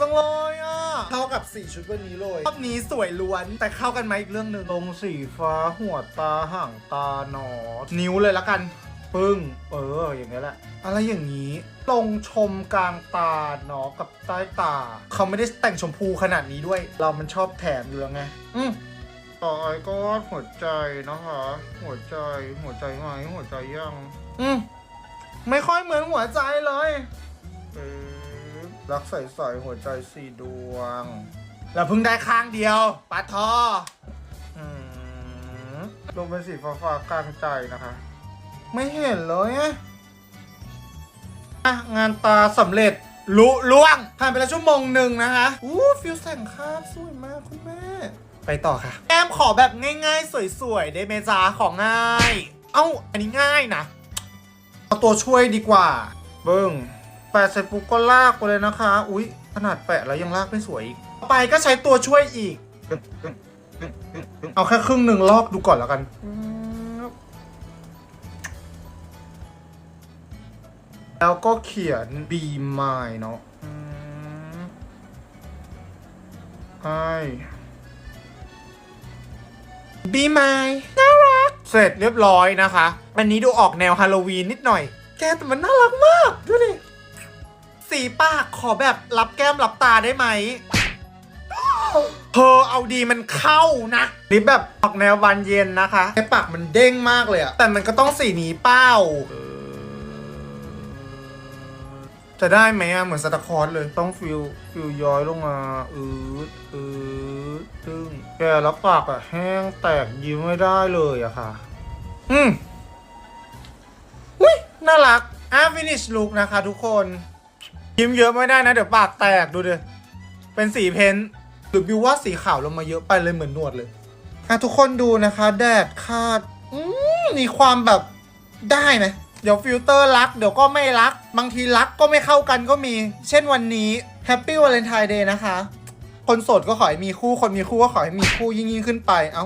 จังเลยอะ เข้ากับสีชุดวันนี้เลยรอบนี้สวยล้วน แต่เข้ากันไหมอีกเรื่องหนึ่งตรงสีฟ้าหัวตาห่างตาหนอนิ้วเลยละกัน ปึ้ง เออ อย่างเงี้ยแหละ อะไรอย่างนี้ตรงชมกลางตาเนาะกับใต้ตา เขาไม่ได้แต่งชมพูขนาดนี้ด้วย เรามันชอบแถมอยู่แล้วไง อืมต่อไปก็หัวใจนะคะ หัวใจ หัวใจไหมหัวใจยัง อืมไม่ค่อยเหมือนหัวใจเลย เอ๊ะ รักใสๆหัวใจสี่ดวง เราเพิ่งได้ข้างเดียวปาทออืมลงเป็นสีฟ้าๆกลางใจนะคะ ไม่เห็นเลยอะอะงานตาสำเร็จลุล่วงผ่านไปแล้วชั่วโมงหนึ่งนะคะอู้ฟิลแสงคาบสวยมากคุณแม่ ไปต่อค่ะแอมขอแบบง่ายๆ สวยๆ ได้ไหมจ๊ะของง่าย เอ้า อันนี้ง่ายนะ เอาตัวช่วยดีกว่า เบิ้ง แปะเสร็จปุ๊บก็ลากไปเลยนะคะ อุ๊ย ขนาดแปะแล้วยังลากไม่สวยอีกต่อไปก็ใช้ตัวช่วยอีก เอาแค่ครึ่งหนึ่งรอบดูก่อนแล้วกัน แล้วก็เขียน be mine เนาะอืมใช่ B mine น่ารัก เสร็จเรียบร้อยนะคะ อันนี้ดูออกแนวฮาโลวีนนิดหน่อย แกแต่มันน่ารักมาก ดูดิ สีปากขอแบบรับแก้มรับตาได้ไหมเธอเอาดีมันเข้านะลิปแบบออกแนวบานเย็นนะคะไอปากมันเด้งมากเลยอะแต่มันก็ต้องสีนี้เป้า จะได้ไหมอะเหมือนสตาร์คอร์สเลยต้องฟิลฟิลย้อยลงมาอืดอืดตึงแกแล้วปากอะแห้งแตกยิ้มไม่ได้เลยอะค่ะ อืมอุ้ยน่ารักอะฟินิชลุกนะคะทุกคน ยิ้มเยอะไม่ได้นะเดี๋ยวปากแตกดูดิเป็นสีเพ้นท์หรือบิวว่าสีขาวลงมาเยอะไปเลยเหมือนหนวดเลยอะทุกคนดูนะคะ แดดคาดอืมมีความแบบได้ไหมเดี๋ยวฟิลเตอร์รัก เดี๋ยวก็ไม่รัก บางทีรักก็ไม่เข้ากันก็มี เช่นวันนี้แฮปปี้วาเลนไทน์เดย์นะคะ คนโสดก็ขอให้มีคู่คนมีคู่ก็ขอให้มีคู่ยิ่งยิ่งขึ้นไป เอ้า